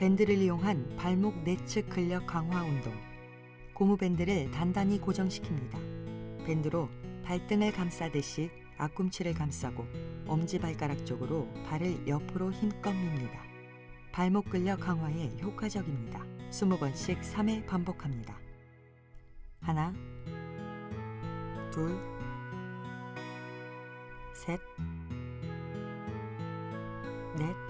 밴드를 이용한 발목 내측 근력 강화 운동. 고무 밴드를 단단히 고정시킵니다. 밴드로 발등을 감싸듯이 앞꿈치를 감싸고 엄지발가락 쪽으로 발을 옆으로 힘껏 밉니다. 발목 근력 강화에 효과적입니다. 20번씩 3회 반복합니다. 하나, 둘, 셋, 넷,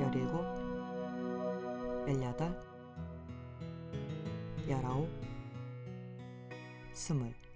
열일곱, 열여덟, 열아홉, 스물.